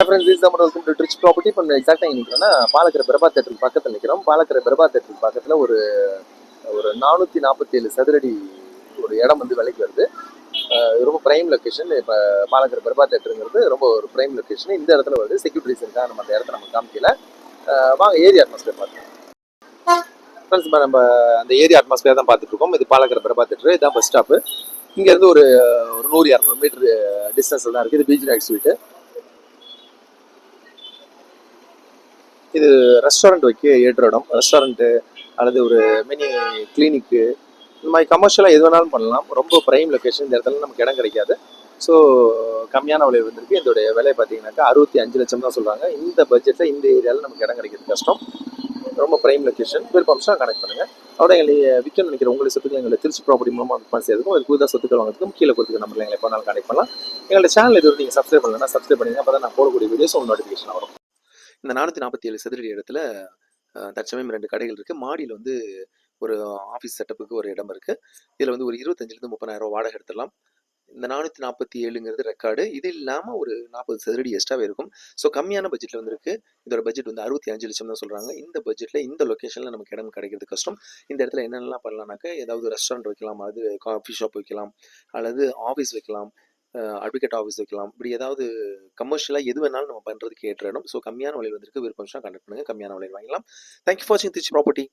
Friends is நம்ம welcome to Trich property இப்போ எக்ஸாக்டாக நிற்கிறோம்னா பாலக்கரை பிரபா தேட்டருக்கு பக்கத்தில் நிற்கிறோம் பாலக்கரை பிரபா தேட்டருக்கு பக்கத்தில் ஒரு ஒரு நானூற்றி நாற்பத்தேழு சதுரடி ஒரு இடம் வந்து விலைக்கு வருது. ரொம்ப ப்ரைம் லொக்கேஷன் இப்போ பாலக்கரை பிரபா தேட்டருங்கிறது ரொம்ப ஒரு ப்ரைம் லொக்கேஷன் இந்த இடத்துல வருது. செக்யூரிட்டி ரீசனுக்காக நம்ம அந்த இடத்த நம்ம காமிக்கல. வாங்க ஏரியா அட்மாஸ்பியர் பார்க்கலாம். ஃப்ரெண்ட்ஸ் இப்போ நம்ம அந்த ஏரியா அட்மாஸ்பியர் தான் பார்த்துட்டு இருக்கோம். இது பாலக்கரை பிரபா தேட்டரு இதுதான் பஸ் ஸ்டாப்பு இங்கேருந்து ஒரு ஒரு நூறு இரநூறு மீட்டர் டிஸ்டன்ஸில் தான் இருக்குது இது பீச் ரைட் ஸ்வீட்டு இது ரெஸ்டாரண்ட் வைக்க ஏற்ற இடம். ரெஸ்டாரண்ட்டு அல்லது ஒரு மினி கிளினிக்கு இந்த மாதிரி கமர்ஷியலாக எது வேணாலும் பண்ணலாம். ரொம்ப ப்ரைம் லொக்கேஷன் இந்த இடத்துல நமக்கு இடம் கிடைக்காது. ஸோ கம்மியான விலை வந்திருக்கு. இதோடைய விலை பார்த்தீங்கன்னாக்கா அறுபத்தி அஞ்சு லட்சம் தான் சொல்கிறாங்க இந்த பட்ஜெட்டில் இந்த ஏரியாவில் நமக்கு இடம் கிடைக்கிறது கஷ்டம். ரொம்ப ப்ரைம் லொக்கேஷன் விருப்பம்ஸ்லாம் கனெக்ட் பண்ணுங்கள் அதோட எங்களை விற்கணும்னு நினைக்கிற உங்களுடைய சொத்துக்கள் எங்களை திருச்சி ப்ராப்பர்ட்டி மூலமாக விற்பனை செய்யறதுக்கும் ஒரு புதுதாக சொத்துக்கள் வாங்குறதுக்கும் கீழே கொடுத்துக்க நம்பரில் எங்களை எப்போ நாள் கனெக்ட் பண்ணலாம். எங்களோட சேனல் இது நீங்கள் சப்ஸ்கிரைப் பண்ணலன்னா சப்ஸ்கிரைப் பண்ணிங்கன்னா அப்போ தான் நான் போடக்கூடிய வீடியோஸ் உங்களுக்கு நோட்டிஃபிகேஷன் வரும். இந்த நானூற்றி நாற்பத்தி ஏழு சதுரடி இடத்துல தற்சமயம் ரெண்டு கடைகள் இருக்குது மாடியில் வந்து ஒரு ஆஃபீஸ் செட்டப்புக்கு ஒரு இடம் இருக்குது இதில் வந்து ஒரு இருபத்தஞ்சிலேருந்து முப்பதாயிரம் ரூபா வாடகை எடுத்துடலாம். இந்த நானூற்றி நாற்பத்தி ஏழுங்கிறது ரெக்கார்டு இது இல்லாமல் ஒரு நாற்பது சதுரடி எக்ஸ்ட்ராவே இருக்கும். ஸோ கம்மியான பட்ஜெட்டில் வந்துருக்கு. இதோட பட்ஜெட் வந்து அறுபத்தி அஞ்சு லட்சம் தான் சொல்கிறாங்க இந்த பட்ஜெட்டில் இந்த லொக்கேஷனில் நமக்கு இடம் கிடைக்கிறது கஷ்டம். இந்த இடத்துல என்னென்னலாம் பண்ணலாம்னாக்க ஏதாவது ரெஸ்டாரண்ட் வைக்கலாம் அது காஃபி ஷாப் வைக்கலாம் அல்லது ஆஃபீஸ் வைக்கலாம். அட்வொகேட் ஆஃபீஸ் வைக்கலாம். இப்படி ஏதாவது கமர்ஷியலாக எது வேணாலும் நம்ம பண்ணுறதுக்கு ஏற்ற இடம். ஸோ கம்மியான விலையில் வந்திருக்கு. விருப்பம் கண்டக்ட் பண்ணுங்கள் கம்மியான விலையில் வாங்கலாம் தேங்க்யூ ஃபார் வாட்சிங் திருச்சி ப்ராப்பர்ட்டி